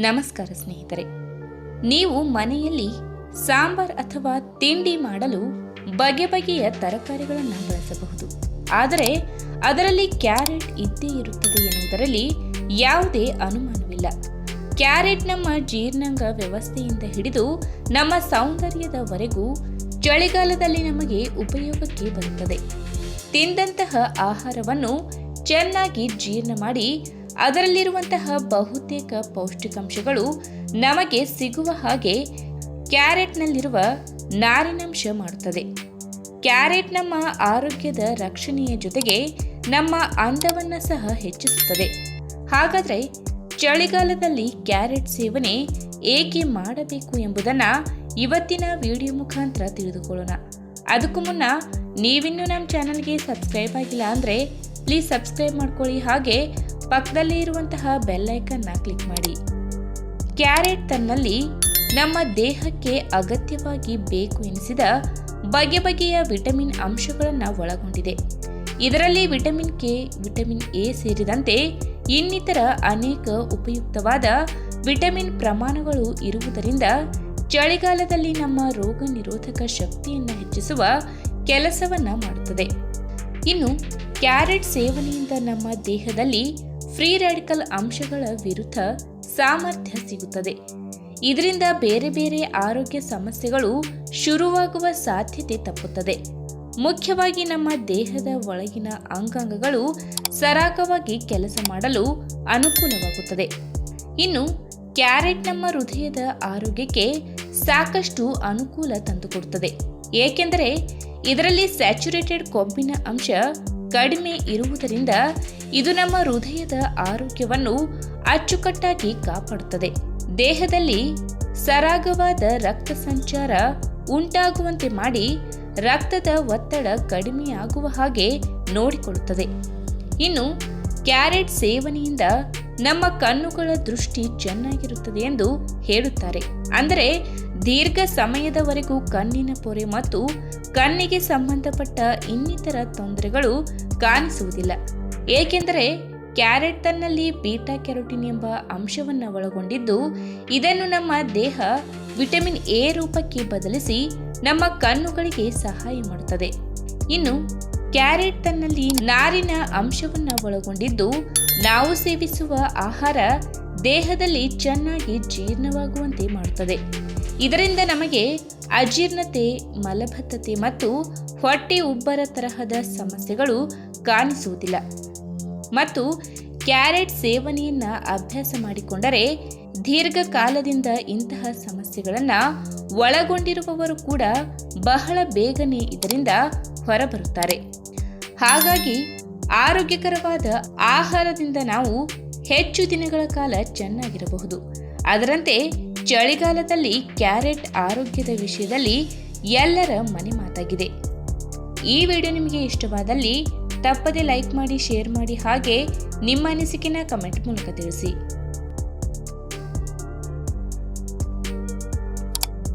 ನಮಸ್ಕಾರ ಸ್ನೇಹಿತರೆ. ನೀವು ಮನೆಯಲ್ಲಿ ಸಾಂಬಾರ್ ಅಥವಾ ತಿಂಡಿ ಮಾಡಲು ಬಗೆ ಬಗೆಯ ತರಕಾರಿಗಳನ್ನು ಬಳಸಬಹುದು. ಆದರೆ ಅದರಲ್ಲಿ ಕ್ಯಾರೆಟ್ ಇದ್ದೇ ಇರುತ್ತದೆ ಎನ್ನುವುದರಲ್ಲಿ ಯಾವುದೇ ಅನುಮಾನವಿಲ್ಲ. ಕ್ಯಾರೆಟ್ ನಮ್ಮ ಜೀರ್ಣಾಂಗ ವ್ಯವಸ್ಥೆಯಿಂದ ಹಿಡಿದು ನಮ್ಮ ಸೌಂದರ್ಯದವರೆಗೂ ಚಳಿಗಾಲದಲ್ಲಿ ನಮಗೆ ಉಪಯೋಗಕ್ಕೆ ಬರುತ್ತದೆ. ತಿಂದಂತಹ ಆಹಾರವನ್ನು ಚೆನ್ನಾಗಿ ಜೀರ್ಣ ಮಾಡಿ ಅದರಲ್ಲಿರುವಂತಹ ಬಹುತೇಕ ಪೌಷ್ಟಿಕಾಂಶಗಳು ನಮಗೆ ಸಿಗುವ ಹಾಗೆ ಕ್ಯಾರೆಟ್ನಲ್ಲಿರುವ ನಾರಿನಾಂಶ ಮಾಡುತ್ತದೆ. ಕ್ಯಾರೆಟ್ ನಮ್ಮ ಆರೋಗ್ಯದ ರಕ್ಷಣೆಯ ಜೊತೆಗೆ ನಮ್ಮ ಅಂದವನ್ನು ಸಹ ಹೆಚ್ಚಿಸುತ್ತದೆ. ಹಾಗಾದರೆ ಚಳಿಗಾಲದಲ್ಲಿ ಕ್ಯಾರೆಟ್ ಸೇವನೆ ಏಕೆ ಮಾಡಬೇಕು ಎಂಬುದನ್ನು ಇವತ್ತಿನ ವಿಡಿಯೋ ಮುಖಾಂತರ ತಿಳಿದುಕೊಳ್ಳೋಣ. ಅದಕ್ಕೂ ಮುನ್ನ ನೀವಿನ್ನೂ ನಮ್ಮ ಚಾನಲ್ಗೆ ಸಬ್ಸ್ಕ್ರೈಬ್ ಆಗಿಲ್ಲ ಅಂದರೆ ಪ್ಲೀಸ್ ಸಬ್ಸ್ಕ್ರೈಬ್ ಮಾಡ್ಕೊಳ್ಳಿ. ಹಾಗೆ ಪಕ್ಕದಲ್ಲೇ ಇರುವಂತಹ ಬೆಲ್ ಐಕನ್ನ ಕ್ಲಿಕ್ ಮಾಡಿ. ಕ್ಯಾರೆಟ್ ತನ್ನಲ್ಲಿ ನಮ್ಮ ದೇಹಕ್ಕೆ ಅಗತ್ಯವಾಗಿ ಬೇಕು ಎನಿಸಿದ ಬಗೆ ಬಗೆಯ ವಿಟಮಿನ್ ಅಂಶಗಳನ್ನು ಒಳಗೊಂಡಿದೆ. ಇದರಲ್ಲಿ ವಿಟಮಿನ್ ಕೆ ವಿಟಮಿನ್ ಎ ಸೇರಿದಂತೆ ಇನ್ನಿತರ ಅನೇಕ ಉಪಯುಕ್ತವಾದ ವಿಟಮಿನ್ ಪ್ರಮಾಣಗಳು ಇರುವುದರಿಂದ ಚಳಿಗಾಲದಲ್ಲಿ ನಮ್ಮ ರೋಗ ನಿರೋಧಕ ಶಕ್ತಿಯನ್ನು ಹೆಚ್ಚಿಸುವ ಕೆಲಸವನ್ನು ಮಾಡುತ್ತದೆ. ಇನ್ನು ಕ್ಯಾರೆಟ್ ಸೇವನೆಯಿಂದ ನಮ್ಮ ದೇಹದಲ್ಲಿ ಫ್ರೀ ರ್ಯಾಡಿಕಲ್ ಅಂಶಗಳ ವಿರುದ್ಧ ಸಾಮರ್ಥ್ಯ ಸಿಗುತ್ತದೆ. ಇದರಿಂದ ಬೇರೆ ಬೇರೆ ಆರೋಗ್ಯ ಸಮಸ್ಯೆಗಳು ಶುರುವಾಗುವ ಸಾಧ್ಯತೆ ತಪ್ಪುತ್ತದೆ. ಮುಖ್ಯವಾಗಿ ನಮ್ಮ ದೇಹದ ಒಳಗಿನ ಅಂಗಾಂಗಗಳು ಸರಾಗವಾಗಿ ಕೆಲಸ ಮಾಡಲು ಅನುಕೂಲವಾಗುತ್ತದೆ. ಇನ್ನು ಕ್ಯಾರೆಟ್ ನಮ್ಮ ಹೃದಯದ ಆರೋಗ್ಯಕ್ಕೆ ಸಾಕಷ್ಟು ಅನುಕೂಲ ತಂದುಕೊಡುತ್ತದೆ. ಏಕೆಂದರೆ ಇದರಲ್ಲಿ ಸ್ಯಾಚುರೇಟೆಡ್ ಕೊಬ್ಬಿನ ಅಂಶ ಕಡಿಮೆ ಇರುವುದರಿಂದ ಇದು ನಮ್ಮ ಹೃದಯದ ಆರೋಗ್ಯವನ್ನು ಅಚ್ಚುಕಟ್ಟಾಗಿ ಕಾಪಾಡುತ್ತದೆ. ದೇಹದಲ್ಲಿ ಸರಾಗವಾದ ರಕ್ತ ಸಂಚಾರ ಉಂಟಾಗುವಂತೆ ಮಾಡಿ ರಕ್ತದ ಒತ್ತಡ ಕಡಿಮೆಯಾಗುವ ಹಾಗೆ ನೋಡಿಕೊಳ್ಳುತ್ತದೆ. ಇನ್ನು ಕ್ಯಾರೆಟ್ ಸೇವನೆಯಿಂದ ನಮ್ಮ ಕಣ್ಣುಗಳ ದೃಷ್ಟಿ ಚೆನ್ನಾಗಿರುತ್ತದೆ ಎಂದು ಹೇಳುತ್ತಾರೆ. ಅಂದರೆ ದೀರ್ಘ ಸಮಯದವರೆಗೂ ಕಣ್ಣಿನ ಪೊರೆ ಮತ್ತು ಕಣ್ಣಿಗೆ ಸಂಬಂಧಪಟ್ಟ ಇನ್ನಿತರ ತೊಂದರೆಗಳು ಕಾಣಿಸುವುದಿಲ್ಲ. ಏಕೆಂದರೆ ಕ್ಯಾರೆಟ್ ತನ್ನಲ್ಲಿ ಬೀಟಾ ಕ್ಯಾರೋಟಿನ್ ಎಂಬ ಅಂಶವನ್ನು ಒಳಗೊಂಡಿದ್ದು, ಇದನ್ನು ನಮ್ಮ ದೇಹ ವಿಟಮಿನ್ ಎ ರೂಪಕ್ಕೆ ಬದಲಿಸಿ ನಮ್ಮ ಕಣ್ಣುಗಳಿಗೆ ಸಹಾಯ ಮಾಡುತ್ತದೆ. ಇನ್ನು ಕ್ಯಾರೆಟ್ ತನ್ನಲ್ಲಿ ನಾರಿನ ಅಂಶವನ್ನು ಒಳಗೊಂಡಿದ್ದು, ನಾವು ಸೇವಿಸುವ ಆಹಾರ ದೇಹದಲ್ಲಿ ಚೆನ್ನಾಗಿ ಜೀರ್ಣವಾಗುವಂತೆ ಮಾಡುತ್ತದೆ. ಇದರಿಂದ ನಮಗೆ ಅಜೀರ್ಣತೆ, ಮಲಬದ್ಧತೆ ಮತ್ತು ಹೊಟ್ಟೆ ಉಬ್ಬರ ತರಹದ ಸಮಸ್ಯೆಗಳು ಕಾಣಿಸುವುದಿಲ್ಲ. ಮತ್ತು ಕ್ಯಾರೆಟ್ ಸೇವನೆಯನ್ನು ಅಭ್ಯಾಸ ಮಾಡಿಕೊಂಡರೆ ದೀರ್ಘಕಾಲದಿಂದ ಇಂತಹ ಸಮಸ್ಯೆಗಳನ್ನು ಒಳಗೊಂಡಿರುವವರು ಕೂಡ ಬಹಳ ಬೇಗನೆ ಇದರಿಂದ ಹೊರಬರುತ್ತಾರೆ. ಹಾಗಾಗಿ ಆರೋಗ್ಯಕರವಾದ ಆಹಾರದಿಂದ ನಾವು ಹೆಚ್ಚು ದಿನಗಳ ಕಾಲ ಚೆನ್ನಾಗಿರಬಹುದು. ಅದರಂತೆ ಚಳಿಗಾಲದಲ್ಲಿ ಕ್ಯಾರೆಟ್ ಆರೋಗ್ಯದ ವಿಷಯದಲ್ಲಿ ಎಲ್ಲರ ಮನೆ ಮಾತಾಗಿದೆ. ಈ ವಿಡಿಯೋ ನಿಮಗೆ ಇಷ್ಟವಾದಲ್ಲಿ ತಪ್ಪದೆ ಲೈಕ್ ಮಾಡಿ, ಶೇರ್ ಮಾಡಿ ಹಾಗೆ ನಿಮ್ಮ ಅನಿಸಿಕೆನ ಕಮೆಂಟ್ ಮೂಲಕ ತಿಳಿಸಿ.